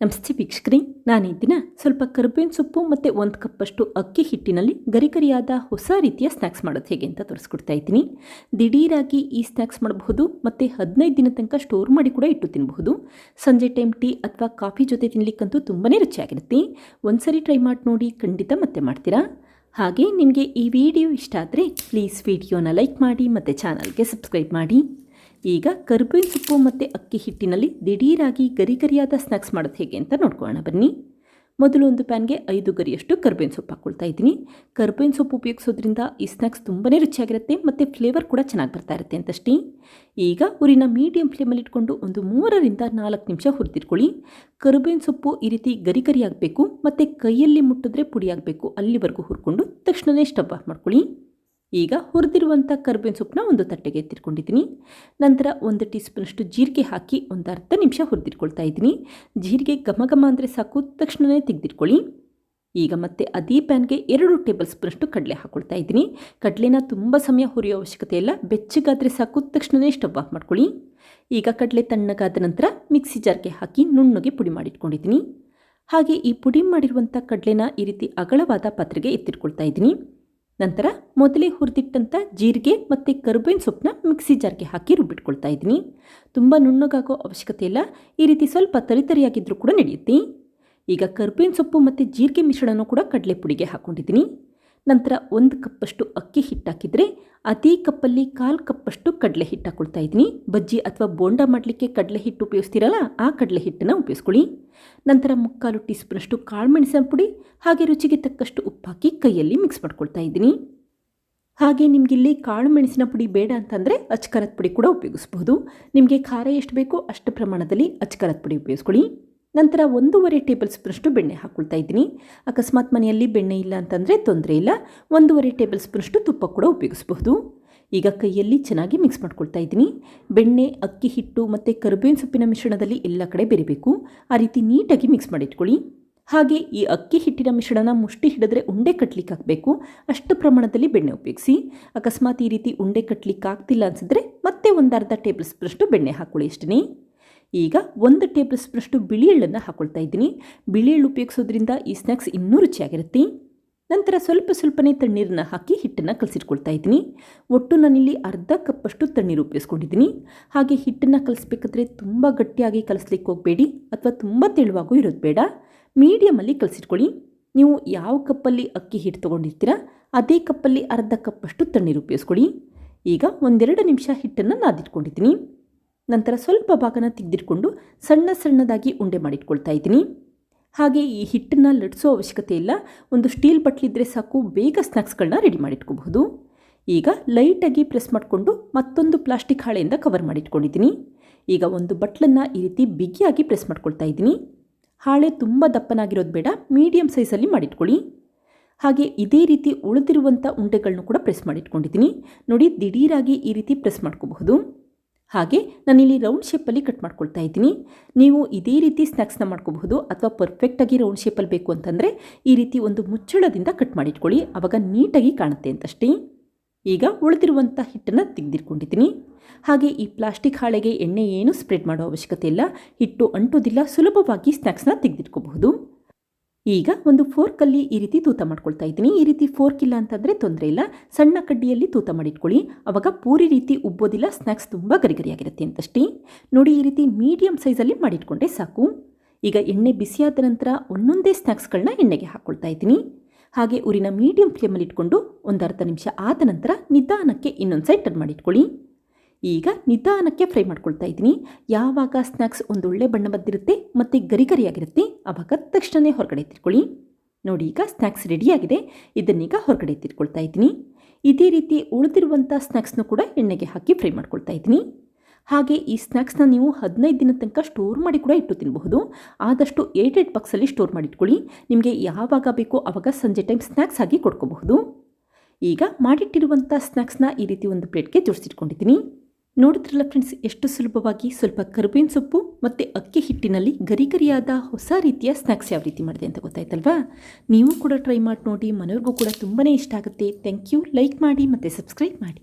ನಮಸ್ತೆ ವೀಕ್ಷಕರಿ ನಾನು ಈ ದಿನ ಸ್ವಲ್ಪ ಕರ್ಬೇವಿನ ಸೊಪ್ಪು ಮತ್ತು ಒಂದು ಕಪ್ಪಷ್ಟು ಅಕ್ಕಿ ಹಿಟ್ಟಿನಲ್ಲಿ ಗರಿಗರಿಯಾದ ಹೊಸ ರೀತಿಯ ಸ್ನ್ಯಾಕ್ಸ್ ಮಾಡೋದು ಹೇಗೆ ಅಂತ ತೋರಿಸ್ಕೊಡ್ತಾ ಇದ್ದೀನಿ. ದಿಢೀರಾಗಿ ಈ ಸ್ನ್ಯಾಕ್ಸ್ ಮಾಡಬಹುದು ಮತ್ತು ಹದಿನೈದು ದಿನ ತನಕ ಸ್ಟೋರ್ ಮಾಡಿ ಕೂಡ ಇಟ್ಟು ತಿನ್ನಬಹುದು ಸಂಜೆ ಟೈಮ್ ಟೀ ಅಥವಾ ಕಾಫಿ ಜೊತೆ ತಿನ್ನಲಿಕ್ಕಂತೂ ತುಂಬಾ ರುಚಿಯಾಗಿರುತ್ತೆ. ಒಂದ್ಸರಿ ಟ್ರೈ ಮಾಡಿ ನೋಡಿ ಖಂಡಿತ ಮತ್ತೆ ಮಾಡ್ತೀರಾ? ಹಾಗೆ ನಿಮಗೆ ಈ ವಿಡಿಯೋ ಇಷ್ಟ ಆದರೆ ಪ್ಲೀಸ್ ವಿಡಿಯೋನ ಲೈಕ್ ಮಾಡಿ ಮತ್ತು ಚಾನಲ್ಗೆ ಸಬ್ಸ್ಕ್ರೈಬ್ ಮಾಡಿ. ಈಗ ಕರ್ಬೇವಿನ ಸೊಪ್ಪು ಮತ್ತು ಅಕ್ಕಿ ಹಿಟ್ಟಿನಲ್ಲಿ ದಿಢೀರಾಗಿ ಗರಿ ಗರಿಯಾದ ಸ್ನ್ಯಾಕ್ಸ್ ಮಾಡೋದು ಹೇಗೆ ಅಂತ ನೋಡ್ಕೊಳ್ಳೋಣ. ಬನ್ನಿ. ಮೊದಲು ಒಂದು ಪ್ಯಾನ್ಗೆ ಐದು ಗರಿಯಷ್ಟು ಕರ್ಬೇವಿನ ಸೊಪ್ಪು ಹಾಕ್ಕೊಳ್ತಾ ಇದ್ದೀನಿ. ಕರ್ಬೇವಿನ ಸೊಪ್ಪು ಉಪಯೋಗಿಸೋದ್ರಿಂದ ಈ ಸ್ನ್ಯಾಕ್ಸ್ ತುಂಬಾ ರುಚಿಯಾಗಿರುತ್ತೆ ಮತ್ತು ಫ್ಲೇವರ್ ಕೂಡ ಚೆನ್ನಾಗಿ ಬರ್ತಾ ಇರುತ್ತೆ ಅಂತಷ್ಟೇ. ಈಗ ಊರಿನ ಮೀಡಿಯಂ ಫ್ಲೇಮಲ್ಲಿ ಇಟ್ಕೊಂಡು ಒಂದು ಮೂರರಿಂದ ನಾಲ್ಕು ನಿಮಿಷ ಹುರಿದಿಟ್ಕೊಳ್ಳಿ. ಕರ್ಬೇವಿನ ಸೊಪ್ಪು ಈ ರೀತಿ ಗರಿ ಗರಿ ಆಗಬೇಕು ಮತ್ತು ಕೈಯಲ್ಲಿ ಮುಟ್ಟಿದ್ರೆ ಪುಡಿ ಆಗಬೇಕು. ಅಲ್ಲಿವರೆಗೂ ಹುರ್ಕೊಂಡು ತಕ್ಷಣವೇ ಸ್ಟವ್ ಆಫ್ ಮಾಡ್ಕೊಳ್ಳಿ. ಈಗ ಹುರಿದಿರುವಂಥ ಕರ್ಬೇವಿನ ಸೊಪ್ಪನ್ನ ಒಂದು ತಟ್ಟೆಗೆ ಎತ್ತಿಟ್ಕೊಂಡಿದ್ದೀನಿ. ನಂತರ ಒಂದು ಟೀ ಸ್ಪೂನಷ್ಟು ಜೀರಿಗೆ ಹಾಕಿ ಒಂದು ಅರ್ಧ ನಿಮಿಷ ಹುರಿದಿಟ್ಕೊಳ್ತಾ ಇದ್ದೀನಿ. ಜೀರಿಗೆ ಘಮ ಘಮ ಅಂದರೆ ಸಾಕು ತಕ್ಷಣವೇ ತೆಗೆದಿಟ್ಕೊಳ್ಳಿ. ಈಗ ಮತ್ತೆ ಅದೇ ಪ್ಯಾನ್ಗೆ ಎರಡು ಟೇಬಲ್ ಸ್ಪೂನಷ್ಟು ಕಡಲೆ ಹಾಕ್ಕೊಳ್ತಾ ಇದ್ದೀನಿ. ಕಡಲೆನ ತುಂಬ ಸಮಯ ಹುರಿಯೋ ಅವಶ್ಯಕತೆ ಇಲ್ಲ. ಬೆಚ್ಚಗಾದರೆ ಸಾಕು ತಕ್ಷಣವೇ ಸ್ಟವ್ ಆಫ್ ಮಾಡ್ಕೊಳ್ಳಿ. ಈಗ ಕಡಲೆ ತಣ್ಣಗಾದ ನಂತರ ಮಿಕ್ಸಿ ಜಾರ್ಗೆ ಹಾಕಿ ನುಣ್ಣಗೆ ಪುಡಿ ಮಾಡಿಟ್ಕೊಂಡಿದ್ದೀನಿ. ಹಾಗೆ ಈ ಪುಡಿ ಮಾಡಿರುವಂಥ ಕಡಲೆನ ಈ ರೀತಿ ಅಗಲವಾದ ಪಾತ್ರೆಗೆ ಎತ್ತಿಟ್ಕೊಳ್ತಾ ಇದ್ದೀನಿ. ನಂತರ ಮೊದಲೇ ಹುರಿದಿಟ್ಟಂಥ ಜೀರಿಗೆ ಮತ್ತು ಕರ್ಬೇವಿನ ಸೊಪ್ಪನ್ನ ಮಿಕ್ಸಿ ಜಾರ್ಗೆ ಹಾಕಿ ರುಬ್ಬಿಟ್ಕೊಳ್ತಾ ಇದ್ದೀನಿ. ತುಂಬ ನುಣ್ಣಗಾಗೋ ಅವಶ್ಯಕತೆ ಇಲ್ಲ. ಈ ರೀತಿ ಸ್ವಲ್ಪ ತರಿತರಿಯಾಗಿದ್ದರೂ ಕೂಡ ನಡೆಯುತ್ತೆ. ಈಗ ಕರ್ಬೇವಿನ ಸೊಪ್ಪು ಮತ್ತು ಜೀರಿಗೆ ಮಿಶ್ರಣನೂ ಕೂಡ ಕಡಲೆ ಪುಡಿಗೆ ಹಾಕ್ಕೊಂಡಿದ್ದೀನಿ ನಂತರ ಒಂದು ಕಪ್ಪಷ್ಟು ಅಕ್ಕಿ ಹಿಟ್ಟಾಕಿದರೆ ಅದೇ ಕಪ್ಪಲ್ಲಿ ಕಾಲು ಕಪ್ಪಷ್ಟು ಕಡಲೆ ಹಿಟ್ಟು ಹಾಕೊಳ್ತಾ ಇದ್ದೀನಿ. ಬಜ್ಜಿ ಅಥವಾ ಬೋಂಡ ಮಾಡಲಿಕ್ಕೆ ಕಡಲೆ ಹಿಟ್ಟು ಉಪಯೋಗಿಸ್ತೀರಲ್ಲ, ಆ ಕಡಲೆ ಹಿಟ್ಟನ್ನು ಉಪಯೋಗಿಸ್ಕೊಳ್ಳಿ. ನಂತರ ಮುಕ್ಕಾಲು ಟೀ ಸ್ಪೂನಷ್ಟು ಕಾಳುಮೆಣಸಿನ ಪುಡಿ, ಹಾಗೆ ರುಚಿಗೆ ತಕ್ಕಷ್ಟು ಉಪ್ಪು ಹಾಕಿ ಕೈಯಲ್ಲಿ ಮಿಕ್ಸ್ ಮಾಡ್ಕೊಳ್ತಾ ಇದ್ದೀನಿ. ಹಾಗೆ ನಿಮಗಿಲ್ಲಿ ಕಾಳು ಮೆಣಸಿನ ಪುಡಿ ಬೇಡ ಅಂತಂದರೆ ಅಚ್ಕರದ ಪುಡಿ ಕೂಡ ಉಪಯೋಗಿಸ್ಬೋದು ನಿಮಗೆ ಖಾರ ಎಷ್ಟು ಬೇಕೋ ಅಷ್ಟು ಪ್ರಮಾಣದಲ್ಲಿ ಅಚ್ಕರದ ಪುಡಿ ಉಪಯೋಗಿಸ್ಕೊಳ್ಳಿ. ನಂತರ ಒಂದೂವರೆ ಟೇಬಲ್ ಸ್ಪೂನಷ್ಟು ಬೆಣ್ಣೆ ಹಾಕ್ಕೊಳ್ತಾ ಇದ್ದೀನಿ. ಅಕಸ್ಮಾತ್ ಮನೆಯಲ್ಲಿ ಬೆಣ್ಣೆ ಇಲ್ಲ ಅಂತಂದರೆ ತೊಂದರೆ ಇಲ್ಲ. ಒಂದೂವರೆ ಟೇಬಲ್ ಸ್ಪೂನಷ್ಟು ತುಪ್ಪ ಕೂಡ ಉಪಯೋಗಿಸಬಹುದು. ಈಗ ಕೈಯಲ್ಲಿ ಚೆನ್ನಾಗಿ ಮಿಕ್ಸ್ ಮಾಡ್ಕೊಳ್ತಾ ಇದ್ದೀನಿ. ಬೆಣ್ಣೆ, ಅಕ್ಕಿ, ಹಿಟ್ಟು ಮತ್ತು ಕರಿಬೇವಿನ ಸೊಪ್ಪಿನ ಮಿಶ್ರಣದಲ್ಲಿ ಎಲ್ಲ ಕಡೆ ಬೆರಿಬೇಕು. ಆ ರೀತಿ ನೀಟಾಗಿ ಮಿಕ್ಸ್ ಮಾಡಿಟ್ಕೊಳ್ಳಿ. ಹಾಗೆ ಈ ಅಕ್ಕಿ, ಹಿಟ್ಟಿನ ಮಿಶ್ರಣನ ಮುಷ್ಟಿ ಹಿಡಿದ್ರೆ ಉಂಡೆ ಕಟ್ಲಿಕ್ಕೆ ಹಾಕಬೇಕು. ಅಷ್ಟು ಪ್ರಮಾಣದಲ್ಲಿ ಬೆಣ್ಣೆ ಉಪಯೋಗಿಸಿ. ಅಕಸ್ಮಾತ್ ಈ ರೀತಿ ಉಂಡೆ ಕಟ್ಲಿಕ್ಕೆ ಆಗ್ತಿಲ್ಲ ಅನಿಸಿದ್ರೆ ಮತ್ತೆ ಒಂದು ಅರ್ಧ ಟೇಬಲ್ ಸ್ಪೂನಷ್ಟು ಬೆಣ್ಣೆ ಹಾಕ್ಕೊಳ್ಳಿ ಅಷ್ಟೇ ಈಗ ಒಂದು ಟೇಬಲ್ ಸ್ಪೂನಷ್ಟು ಬಿಳಿ ಎಳ್ಳನ್ನು ಹಾಕ್ಕೊಳ್ತಾ ಇದ್ದೀನಿ. ಬಿಳಿ ಎಳ್ಳು ಉಪಯೋಗಿಸೋದ್ರಿಂದ ಈ ಸ್ನ್ಯಾಕ್ಸ್ ಇನ್ನೂ ರುಚಿಯಾಗಿರುತ್ತೆ. ನಂತರ ಸ್ವಲ್ಪ ಸ್ವಲ್ಪನೇ ತಣ್ಣೀರನ್ನ ಹಾಕಿ ಹಿಟ್ಟನ್ನು ಕಲಸಿಟ್ಕೊಳ್ತಾ ಇದ್ದೀನಿ. ಒಟ್ಟು ನಾನಿಲ್ಲಿ ಅರ್ಧ ಕಪ್ಪಷ್ಟು ತಣ್ಣೀರು ಉಪಯೋಗಿಸ್ಕೊಂಡಿದ್ದೀನಿ. ಹಾಗೆ ಹಿಟ್ಟನ್ನು ಕಲಿಸ್ಬೇಕಾದ್ರೆ ತುಂಬ ಗಟ್ಟಿಯಾಗಿ ಕಲಿಸ್ಲಿಕ್ಕೆ ಹೋಗಬೇಡಿ ಅಥವಾ ತುಂಬ ತೆಳುವಾಗೂ ಇರೋದು ಬೇಡ. ಮೀಡಿಯಮಲ್ಲಿ ಕಲಸಿಟ್ಕೊಳ್ಳಿ. ನೀವು ಯಾವ ಕಪ್ಪಲ್ಲಿ ಅಕ್ಕಿ ಹಿಟ್ಟು ತೊಗೊಂಡಿರ್ತೀರ, ಅದೇ ಕಪ್ಪಲ್ಲಿ ಅರ್ಧ ಕಪ್ಪಷ್ಟು ತಣ್ಣೀರು ಉಪಯೋಗಿಸ್ಕೊಳ್ಳಿ. ಈಗ ಒಂದೆರಡು ನಿಮಿಷ ಹಿಟ್ಟನ್ನು ನಾದಿಟ್ಕೊಂಡಿದ್ದೀನಿ. ನಂತರ ಸ್ವಲ್ಪ ಭಾಗನ ತೆಗೆದಿಟ್ಕೊಂಡು ಸಣ್ಣ ಸಣ್ಣದಾಗಿ ಉಂಡೆ ಮಾಡಿಟ್ಕೊಳ್ತಾ ಇದ್ದೀನಿ. ಹಾಗೆ ಈ ಹಿಟ್ಟನ್ನು ಲಟ್ಸೋ ಅವಶ್ಯಕತೆ ಇಲ್ಲ. ಒಂದು ಸ್ಟೀಲ್ ಬಟ್ಲಿದ್ರೆ ಸಾಕು, ಬೇಗ ಸ್ನ್ಯಾಕ್ಸ್ಗಳನ್ನ ರೆಡಿ ಮಾಡಿಟ್ಕೋಬಹುದು. ಈಗ ಲೈಟಾಗಿ ಪ್ರೆಸ್ ಮಾಡಿಕೊಂಡು ಮತ್ತೊಂದು ಪ್ಲಾಸ್ಟಿಕ್ ಹಾಳೆಯಿಂದ ಕವರ್ ಮಾಡಿಟ್ಕೊಂಡಿದ್ದೀನಿ. ಈಗ ಒಂದು ಬಟ್ಲನ್ನು ಈ ರೀತಿ ಬಿಗಿಯಾಗಿ ಪ್ರೆಸ್ ಮಾಡ್ಕೊಳ್ತಾ ಇದ್ದೀನಿ. ಹಾಳೆ ತುಂಬ ದಪ್ಪನಾಗಿರೋದು ಬೇಡ ಮೀಡಿಯಮ್ ಸೈಜಲ್ಲಿ ಮಾಡಿಟ್ಕೊಳ್ಳಿ. ಹಾಗೆ ಇದೇ ರೀತಿ ಉಳಿದಿರುವಂಥ ಉಂಡೆಗಳನ್ನು ಕೂಡ ಪ್ರೆಸ್ ಮಾಡಿಟ್ಕೊಂಡಿದ್ದೀನಿ. ನೋಡಿ, ದಿಢೀರಾಗಿ ಈ ರೀತಿ ಪ್ರೆಸ್ ಮಾಡ್ಕೋಬಹುದು. ಹಾಗೆ ನಾನಿಲ್ಲಿ ರೌಂಡ್ ಶೇಪಲ್ಲಿ ಕಟ್ ಮಾಡ್ಕೊಳ್ತಾ ಇದ್ದೀನಿ. ನೀವು ಇದೇ ರೀತಿ ಸ್ನ್ಯಾಕ್ಸ್ನ ಮಾಡ್ಕೋಬಹುದು ಅಥವಾ ಪರ್ಫೆಕ್ಟಾಗಿ ರೌಂಡ್ ಶೇಪಲ್ಲಿ ಬೇಕು ಅಂತಂದರೆ ಈ ರೀತಿ ಒಂದು ಮುಚ್ಚಳದಿಂದ ಕಟ್ ಮಾಡಿಟ್ಕೊಳ್ಳಿ. ಆವಾಗ ನೀಟಾಗಿ ಕಾಣುತ್ತೆ ಅಂತಷ್ಟೇ. ಈಗ ಉಳಿದಿರುವಂಥ ಹಿಟ್ಟನ್ನು ತೆಗೆದಿಟ್ಕೊಂಡಿದ್ದೀನಿ. ಹಾಗೆ ಈ ಪ್ಲಾಸ್ಟಿಕ್ ಹಾಳೆಗೆ ಎಣ್ಣೆ ಏನು ಸ್ಪ್ರೆಡ್ ಮಾಡೋ ಅವಶ್ಯಕತೆ ಇಲ್ಲ. ಹಿಟ್ಟು ಅಂಟೋದಿಲ್ಲ, ಸುಲಭವಾಗಿ ಸ್ನ್ಯಾಕ್ಸ್ನ ತೆಗೆದಿಟ್ಕೋಬಹುದು. ಈಗ ಒಂದು ಫೋರ್ಕಲ್ಲಿ ಈ ರೀತಿ ತೂತ ಮಾಡ್ಕೊಳ್ತಾ ಇದ್ದೀನಿ. ಈ ರೀತಿ ಫೋರ್ಕ್ ಇಲ್ಲ ಅಂತಂದರೆ ತೊಂದರೆ ಇಲ್ಲ. ಸಣ್ಣ ಕಡ್ಡಿಯಲ್ಲಿ ತೂತ ಮಾಡಿಟ್ಕೊಳ್ಳಿ. ಆವಾಗ ಪೂರಿ ರೀತಿ ಉಬ್ಬೋದಿಲ್ಲ. ಸ್ನ್ಯಾಕ್ಸ್ ತುಂಬ ಗರಿಗರಿಯಾಗಿರುತ್ತೆ ಅಂತಷ್ಟೇ. ನೋಡಿ ಈ ರೀತಿ ಮೀಡಿಯಮ್ ಸೈಜಲ್ಲಿ ಮಾಡಿಟ್ಕೊಂಡ್ರೆ ಸಾಕು. ಈಗ ಎಣ್ಣೆ ಬಿಸಿಯಾದ ನಂತರ ಒಂದೊಂದೇ ಸ್ನ್ಯಾಕ್ಸ್ಗಳನ್ನ ಎಣ್ಣೆಗೆ ಹಾಕ್ಕೊಳ್ತಾ ಇದ್ದೀನಿ. ಹಾಗೆ ಊರಿನ ಮೀಡಿಯಂ ಫ್ಲೇಮಲ್ಲಿ ಇಟ್ಕೊಂಡು ಒಂದು ನಿಮಿಷ ಆದ ನಂತರ ನಿಧಾನಕ್ಕೆ ಇನ್ನೊಂದು ಸೈಡ್ ಟರ್ನ್ ಮಾಡಿಟ್ಕೊಳ್ಳಿ. ಈಗ ನಿಧಾನಕ್ಕೆ ಫ್ರೈ ಮಾಡ್ಕೊಳ್ತಾ ಇದ್ದೀನಿ. ಯಾವಾಗ ಸ್ನ್ಯಾಕ್ಸ್ ಒಂದೊಳ್ಳೆ ಬಣ್ಣ ಬದ್ದಿರುತ್ತೆ ಮತ್ತು ಗರಿ ಗರಿಯಾಗಿರುತ್ತೆ ಆವಾಗ ತಕ್ಷಣವೇ ಹೊರಗಡೆ ತಿರ್ಕೊಳ್ಳಿ ನೋಡಿ ಈಗ ಸ್ನ್ಯಾಕ್ಸ್ ರೆಡಿಯಾಗಿದೆ ಇದನ್ನೀಗ ಹೊರಗಡೆ ತಿರ್ಕೊಳ್ತಾ ಇದ್ದೀನಿ. ಇದೇ ರೀತಿ ಉಳಿದಿರುವಂಥ ಸ್ನ್ಯಾಕ್ಸ್ನ ಕೂಡ ಎಣ್ಣೆಗೆ ಹಾಕಿ ಫ್ರೈ ಮಾಡ್ಕೊಳ್ತಾ ಇದ್ದೀನಿ. ಹಾಗೆ ಈ ಸ್ನ್ಯಾಕ್ಸ್ನ ನೀವು ಹದಿನೈದು ದಿನ ತನಕ ಸ್ಟೋರ್ ಮಾಡಿ ಕೂಡ ಇಟ್ಟು ತಿನ್ನಬಹುದು ಆದಷ್ಟು ಏಟ್ ಏಟ್ ಬಾಕ್ಸಲ್ಲಿ ಸ್ಟೋರ್ ಮಾಡಿಟ್ಕೊಳ್ಳಿ ನಿಮಗೆ ಯಾವಾಗ ಬೇಕೋ ಆವಾಗ ಸಂಜೆ ಟೈಮ್ ಸ್ನ್ಯಾಕ್ಸ್ ಆಗಿ ಕೊಡ್ಕೋಬಹುದು. ಈಗ ಮಾಡಿಟ್ಟಿರುವಂಥ ಸ್ನ್ಯಾಕ್ಸ್ನ ಈ ರೀತಿ ಒಂದು ಪ್ಲೇಟ್ಗೆ ಜೋಡಿಸಿಟ್ಕೊಂಡಿದ್ದೀನಿ. ನೋಡಿದ್ರಲ್ಲ ಫ್ರೆಂಡ್ಸ್ ಎಷ್ಟು ಸುಲಭವಾಗಿ ಸ್ವಲ್ಪ ಕರ್ಬೇವಿನ ಸೊಪ್ಪು ಮತ್ತು ಅಕ್ಕಿ ಹಿಟ್ಟಿನಲ್ಲಿ ಗರಿ ಗರಿಯಾದ ಹೊಸ ರೀತಿಯ ಸ್ನ್ಯಾಕ್ಸ್ ಯಾವ ರೀತಿ ಮಾಡಿದೆ ಅಂತ ಗೊತ್ತಾಯ್ತಲ್ವಾ? ನೀವು ಕೂಡ ಟ್ರೈ ಮಾಡಿ ನೋಡಿ, ಮನೆಯವ್ರಿಗೂ ಕೂಡ ತುಂಬಾ ಇಷ್ಟ ಆಗುತ್ತೆ. ಥ್ಯಾಂಕ್ ಯು ಲೈಕ್ ಮಾಡಿ ಮತ್ತು ಸಬ್ಸ್ಕ್ರೈಬ್ ಮಾಡಿ.